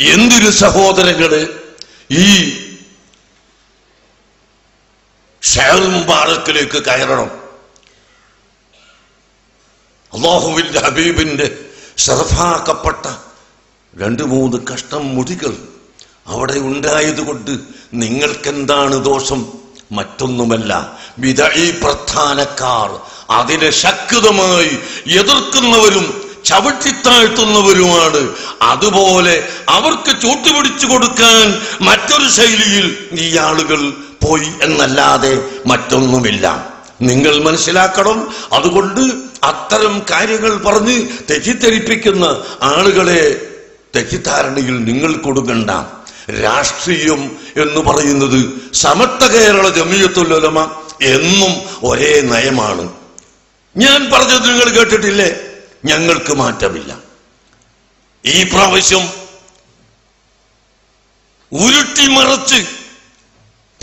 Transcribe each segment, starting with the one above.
എന്തൊരു സഹോദരങ്ങൾ ഈ മുബാറക്കിലേക്ക് കയറണം. അള്ളാഹുവിന്റെ ഹബീബിന്റെ ശ്രദ്ധാക്കപ്പെട്ട രണ്ട് മൂന്ന് കഷ്ടം മുടികൾ അവിടെ ഉണ്ടായതുകൊണ്ട് നിങ്ങൾക്കെന്താണ് ദോഷം? മറ്റൊന്നുമല്ല വിതഴി പ്രധാനക്കാർ അതിനെ ശക്തമായി എതിർക്കുന്നവരും ചവിട്ടിത്താഴ്ത്തുന്നവരുമാണ്. അതുപോലെ അവർക്ക് ചൂട്ടുപിടിച്ചു കൊടുക്കാൻ മറ്റൊരു ശൈലിയിൽ ഈ ആളുകൾ പോയി എന്നല്ലാതെ മറ്റൊന്നുമില്ല. നിങ്ങൾ മനസ്സിലാക്കണം അതുകൊണ്ട് അത്തരം കാര്യങ്ങൾ പറഞ്ഞ് തെറ്റിദ്ധരിപ്പിക്കുന്ന ആളുകളെ തെറ്റിദ്ധാരണയിൽ നിങ്ങൾ കൊടുക്കണ്ട. രാഷ്ട്രീയം എന്ന് പറയുന്നത് സമത്വ കേരള ജമീയത്തുല്ലോലമ എന്നും ഒരേ നയമാണ്. ഞാൻ പറഞ്ഞത് നിങ്ങൾ കേട്ടിട്ടില്ലേ? ഞങ്ങൾക്ക് മാറ്റമില്ല. ഈ പ്രാവശ്യം ഉരുട്ടിമറച്ച്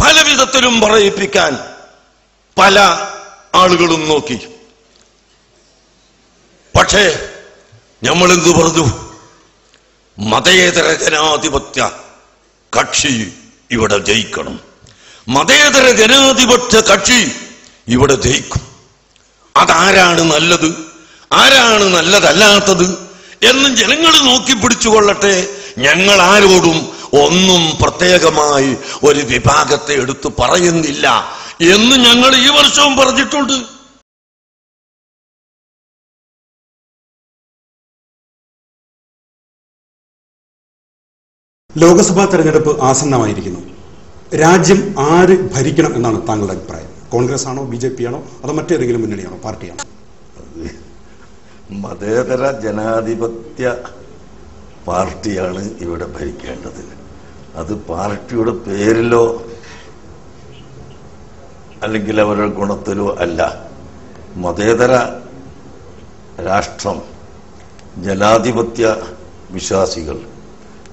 പല വിധത്തിലും പറയിപ്പിക്കാൻ പല ആളുകളും നോക്കി. പക്ഷേ നമ്മൾ എന്ത് പറഞ്ഞു? മതേതര ജനാധിപത്യ കക്ഷി ഇവിടെ ജയിക്കണം. മതേതര ജനാധിപത്യ കക്ഷി ഇവിടെ ജയിക്കും. അതാരാണ് നല്ലത്? ആരാണ് നല്ലതല്ലാത്തത് എന്ന് ജനങ്ങൾ നോക്കി പിടിച്ചുകൊള്ളട്ടെ. ഞങ്ങൾ ആരോടും ഒന്നും പ്രത്യേകമായി ഒരു വിഭാഗത്തെ എടുത്തു പറയുന്നില്ല എന്ന് ഞങ്ങൾ ഈ വർഷവും പറഞ്ഞിട്ടുണ്ട്. ലോക്സഭാ തെരഞ്ഞെടുപ്പ് ആസന്നമായിരിക്കുന്നു. രാജ്യം ആര് ഭരിക്കണം എന്നാണ് താങ്കളുടെ അഭിപ്രായം. കോൺഗ്രസ് ആണോ ബി ജെ പി ആണോ അതോ മറ്റേതെങ്കിലും മുന്നണിയാണോ പാർട്ടിയാണോ? മതേതര ജനാധിപത്യ പാർട്ടിയാണ് ഇവിടെ ഭരിക്കേണ്ടത്. അത് പാർട്ടിയുടെ പേരിലോ അല്ലെങ്കിൽ അവരുടെ ഗുണത്തിലോ അല്ല. മതേതര രാഷ്ട്രം ജനാധിപത്യ വിശ്വാസികൾ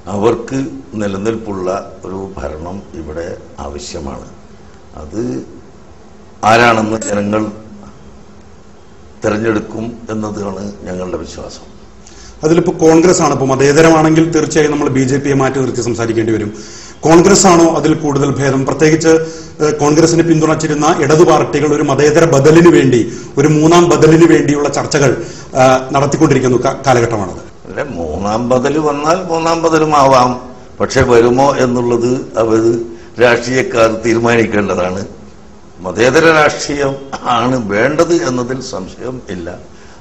അവർക്ക് നിലനിൽപ്പുള്ള ഒരു ഭരണം ഇവിടെ ആവശ്യമാണ്. അത് ആരാണെന്ന് ജനങ്ങൾ തെരഞ്ഞെടുക്കും എന്നതാണ് ഞങ്ങളുടെ വിശ്വാസം. അതിലിപ്പോ കോൺഗ്രസ് ആണ് ഇപ്പൊ മതേതരമാണെങ്കിൽ തീർച്ചയായും നമ്മൾ ബി ജെ പിയെ മാറ്റി നിർത്തി സംസാരിക്കേണ്ടി വരും. കോൺഗ്രസ് ആണോ അതിൽ കൂടുതൽ ഭേദം? പ്രത്യേകിച്ച് കോൺഗ്രസിനെ പിന്തുണച്ചിരുന്ന ഇടതു പാർട്ടികൾ ഒരു മതേതര ബദലിന് വേണ്ടി ഒരു മൂന്നാം ബദലിന് വേണ്ടിയുള്ള ചർച്ചകൾ നടത്തിക്കൊണ്ടിരിക്കുന്നു നടത്തിക്കൊണ്ടിരിക്കുന്ന കാലഘട്ടമാണത്. അല്ല മൂന്നാം ബദൽ വന്നാൽ മൂന്നാം ബദലും ആവാം പക്ഷെ വരുമോ എന്നുള്ളത് അവർ രാഷ്ട്രീയക്കാർ തീരുമാനിക്കേണ്ടതാണ്. മതേതര രാഷ്ട്രീയം ആണ് വേണ്ടത് എന്നതിൽ സംശയം ഇല്ല.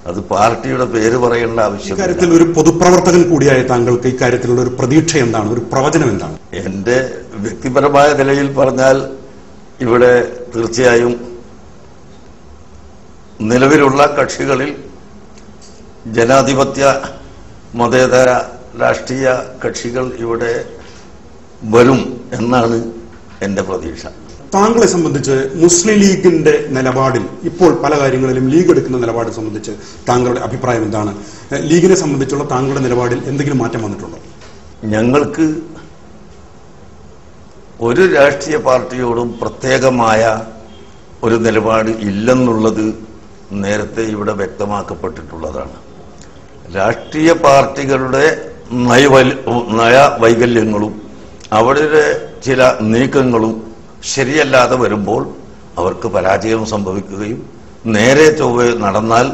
അത് പാർട്ടിയുടെ പേര് പറയേണ്ട ആവശ്യം ഇക്കാര്യത്തിൽ ഒരു പൊതുപ്രവർത്തകൻ കൂടിയായ താങ്കൾക്ക് ഇക്കാര്യത്തിലുള്ള ഒരു പ്രതീക്ഷ എന്താണ്? ഒരു പ്രവചനം എന്താണ്? എന്റെ വ്യക്തിപരമായ നിലയിൽ പറഞ്ഞാൽ ഇവിടെ തീർച്ചയായും നിലവിലുള്ള കക്ഷികളിൽ ജനാധിപത്യ മതേതര രാഷ്ട്രീയ കക്ഷികൾ ഇവിടെ വരും എന്നാണ് എന്റെ പ്രതീക്ഷ. താങ്കളെ സംബന്ധിച്ച് മുസ്ലിം ലീഗിന്റെ നിലപാടിൽ ഇപ്പോൾ പല കാര്യങ്ങളിലും ലീഗ് എടുക്കുന്ന നിലപാട് സംബന്ധിച്ച് താങ്കളുടെ അഭിപ്രായം എന്താണ്? ലീഗിനെ സംബന്ധിച്ചുള്ള താങ്കളുടെ നിലപാടിൽ എന്തെങ്കിലും മാറ്റം വന്നിട്ടുണ്ടോ? ഞങ്ങൾക്ക് ഒരു രാഷ്ട്രീയ പാർട്ടിയോടും പ്രത്യേകമായ ഒരു നിലപാട് ഇല്ലെന്നുള്ളത് നേരത്തെ ഇവിടെ വ്യക്തമാക്കപ്പെട്ടിട്ടുള്ളതാണ്. രാഷ്ട്രീയ പാർട്ടികളുടെ നയവൽ നയവൈകല്യങ്ങളും അവരുടെ ചില നീക്കങ്ങളും ശരിയല്ലാതെ വരുമ്പോൾ അവർക്ക് പരാജയം സംഭവിക്കുകയും നേരെ ചൊവ്വ നടന്നാൽ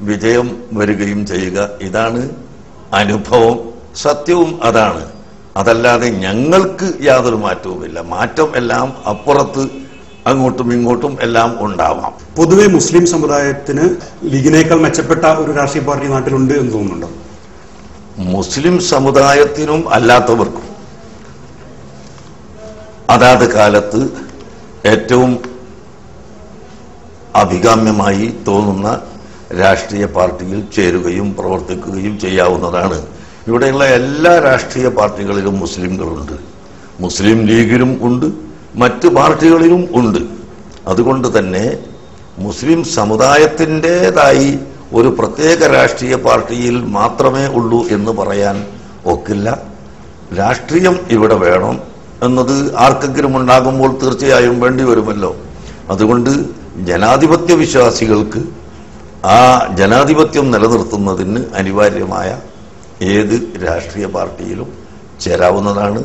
വിജയം വരികയും ചെയ്യുക. ഇതാണ് അനുഭവം. സത്യവും അതാണ്. അതല്ലാതെ ഞങ്ങൾക്ക് യാതൊരു മാറ്റവുമില്ല. മാറ്റം എല്ലാം അപ്പുറത്ത് അങ്ങോട്ടും ഇങ്ങോട്ടും എല്ലാം ഉണ്ടാവാം. പൊതുവെ മുസ്ലിം സമുദായത്തിന് ലീഗിനേക്കാൾ മെച്ചപ്പെട്ട ഒരു രാഷ്ട്രീയ പാർട്ടി നാട്ടിലുണ്ട് എന്ന് തോന്നുന്നുണ്ടോ? മുസ്ലിം സമുദായത്തിനും അല്ലാത്തവർക്കും. അതാത് കാലത്ത് ഏറ്റവും അഭികാമ്യമായി തോന്നുന്ന രാഷ്ട്രീയ പാർട്ടിയിൽ ചേരുകയും പ്രവർത്തിക്കുകയും ചെയ്യാവുന്നതാണ്. ഇവിടെയുള്ള എല്ലാ രാഷ്ട്രീയ പാർട്ടികളിലും മുസ്ലിംകളുണ്ട്. മുസ്ലിം ലീഗിലും ഉണ്ട് മറ്റ് പാർട്ടികളിലും ഉണ്ട്. അതുകൊണ്ട് തന്നെ മുസ്ലിം സമുദായത്തിന്റെതായി ഒരു പ്രത്യേക രാഷ്ട്രീയ പാർട്ടിയിൽ മാത്രമേ ഉള്ളൂ എന്ന് പറയാൻ ഒക്കില്ല. രാഷ്ട്രീയം ഇവിടെ വേണം എന്നത് ആർക്കെങ്കിലും ഉണ്ടാകുമ്പോൾ തീർച്ചയായും വേണ്ടി വരുമല്ലോ. അതുകൊണ്ട് ജനാധിപത്യ വിശ്വാസികൾക്ക് ആ ജനാധിപത്യം നിലനിർത്തുന്നതിന് അനിവാര്യമായ ഏത് രാഷ്ട്രീയ പാർട്ടിയിലും ചേരാവുന്നതാണ്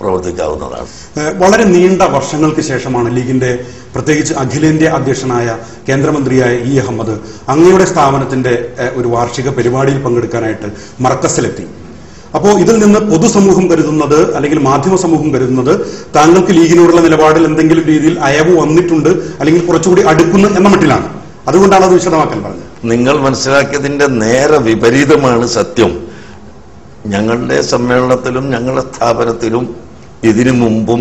പ്രവർത്തിക്കാവുന്നതാണ്. വളരെ നീണ്ട വർഷങ്ങൾക്ക് ശേഷമാണ് ലീഗിന്റെ പ്രത്യേകിച്ച് അഖിലേന്ത്യാ അധ്യക്ഷനായ കേന്ദ്രമന്ത്രിയായ ഇ അഹമ്മദ് അങ്ങയുടെ സ്ഥാപനത്തിന്റെ ഒരു വാർഷിക പരിപാടിയിൽ പങ്കെടുക്കാനായിട്ട് മർക്കസിലെത്തി. അപ്പോൾ ഇതിൽ നിന്ന് പൊതുസമൂഹം കരുതുന്നത് അല്ലെങ്കിൽ മാധ്യമ സമൂഹം കരുതുന്നത് താങ്കൾക്ക് ലീഗിനോടുള്ള നിലപാടിൽ എന്തെങ്കിലും രീതിയിൽ അയവ് വന്നിട്ടുണ്ട് അല്ലെങ്കിൽ കുറച്ചുകൂടി അടുക്കുന്നു എന്ന മട്ടിലാണ്. അതുകൊണ്ടാണ് അത് വിശദമാക്കാൻ പറഞ്ഞത്. നിങ്ങൾ മനസ്സിലാക്കിയതിന്റെ നേരെ വിപരീതമാണ് സത്യം. ഞങ്ങളുടെ സമ്മേളനത്തിലും ഞങ്ങളുടെ സ്ഥാപനത്തിലും ഇതിനു മുമ്പും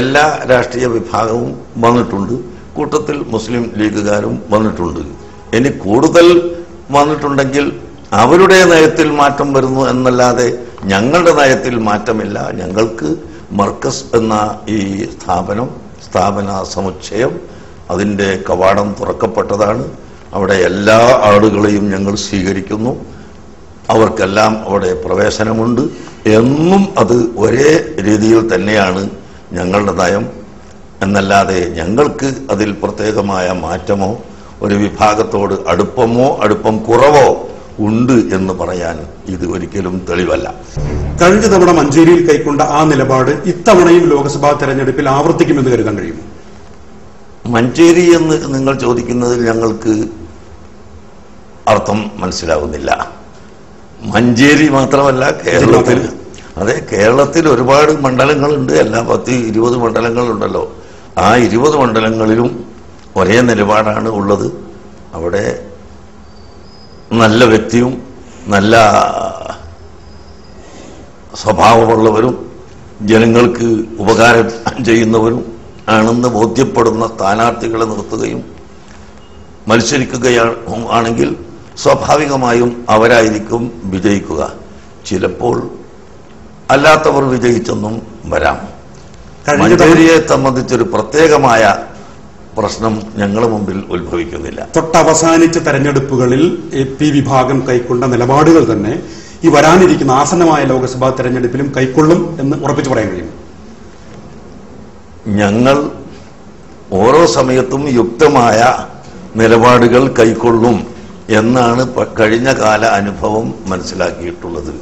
എല്ലാ രാഷ്ട്രീയ വിഭാഗവും വന്നിട്ടുണ്ട്. കൂട്ടത്തിൽ മുസ്ലിം ലീഗുകാരും വന്നിട്ടുണ്ട്. ഇനി കൂടുതൽ വന്നിട്ടുണ്ടെങ്കിൽ അവരുടെ നയത്തിൽ മാറ്റം വരുന്നു എന്നല്ലാതെ ഞങ്ങളുടെ നയത്തിൽ മാറ്റമില്ല. ഞങ്ങൾക്ക് മർക്കസ് എന്ന ഈ സ്ഥാപനം സ്ഥാപന സമുച്ചയം അതിന്റെ കവാടം തുറക്കപ്പെട്ടതാണ്. അവിടെ എല്ലാ ആളുകളെയും ഞങ്ങൾ സ്വീകരിക്കുന്നു. അവർക്കെല്ലാം അവിടെ പ്രവേശനമുണ്ട്. എന്നും അത് ഒരേ രീതിയിൽ തന്നെയാണ് ഞങ്ങളുടെ നയം. എന്നല്ലാതെ ഞങ്ങൾക്ക് അതിൽ പ്രത്യേകമായ മാറ്റമോ ഒരു വിഭാഗത്തോട് അടുപ്പമോ അടുപ്പം കുറവോ ഉണ്ട് എന്ന് പറയാൻ ഇത് ഒരിക്കലും തെളിവല്ല. കഴിഞ്ഞ തവണ മഞ്ചേരിയിൽ കൈക്കൊണ്ട ആ നിലപാട് ഇത്തവണയും ലോക്സഭാ തെരഞ്ഞെടുപ്പിൽ ആവർത്തിക്കുമെന്ന് കരുതാൻ കഴിയുമോ മഞ്ചേരി എന്ന് നിങ്ങൾ ചോദിക്കുന്നതിൽ ഞങ്ങൾക്ക് അർത്ഥം മനസ്സിലാവുന്നില്ല. മഞ്ചേരി മാത്രമല്ല കേരളത്തിൽ. അതെ കേരളത്തിൽ ഒരുപാട് മണ്ഡലങ്ങളുണ്ട്. എല്ലാ പത്ത് ഇരുപത് മണ്ഡലങ്ങളുണ്ടല്ലോ. ആ ഇരുപത് മണ്ഡലങ്ങളിലും ഒരേ നിലപാടാണ് ഉള്ളത്. അവിടെ നല്ല വ്യക്തിയും നല്ല സ്വഭാവമുള്ളവരും ജനങ്ങൾക്ക് ഉപകാരം ചെയ്യുന്നവരും ആണെന്ന് ബോധ്യപ്പെടുന്ന സ്ഥാനാർത്ഥികളെ നിർത്തുകയും മത്സരിക്കുകയാണ് ആണെങ്കിൽ സ്വാഭാവികമായും അവരായിരിക്കും വിജയിക്കുക. ചിലപ്പോൾ അല്ലാത്തവർ വിജയിച്ചെന്നും വരാം. മഞ്ചേരിയെ സംബന്ധിച്ചൊരു പ്രത്യേകമായ പ്രശ്നം ഞങ്ങളുടെ മുമ്പിൽ ഉത്ഭവിക്കുന്നില്ല. തൊട്ടവസാനിച്ച തെരഞ്ഞെടുപ്പുകളിൽ എ പി വിഭാഗം കൈക്കൊണ്ട നിലപാടുകൾ തന്നെ ഈ വരാനിരിക്കുന്ന ആസന്നമായ ലോക്സഭാ തെരഞ്ഞെടുപ്പിലും കൈക്കൊള്ളും എന്ന് ഉറപ്പിച്ചു പറയാൻ കഴിയും ഞങ്ങൾ ഓരോ സമയത്തും യുക്തമായ നിലപാടുകൾ കൈക്കൊള്ളും എന്നാണ് കഴിഞ്ഞ കാല അനുഭവം മനസ്സിലാക്കിയിട്ടുള്ളത്.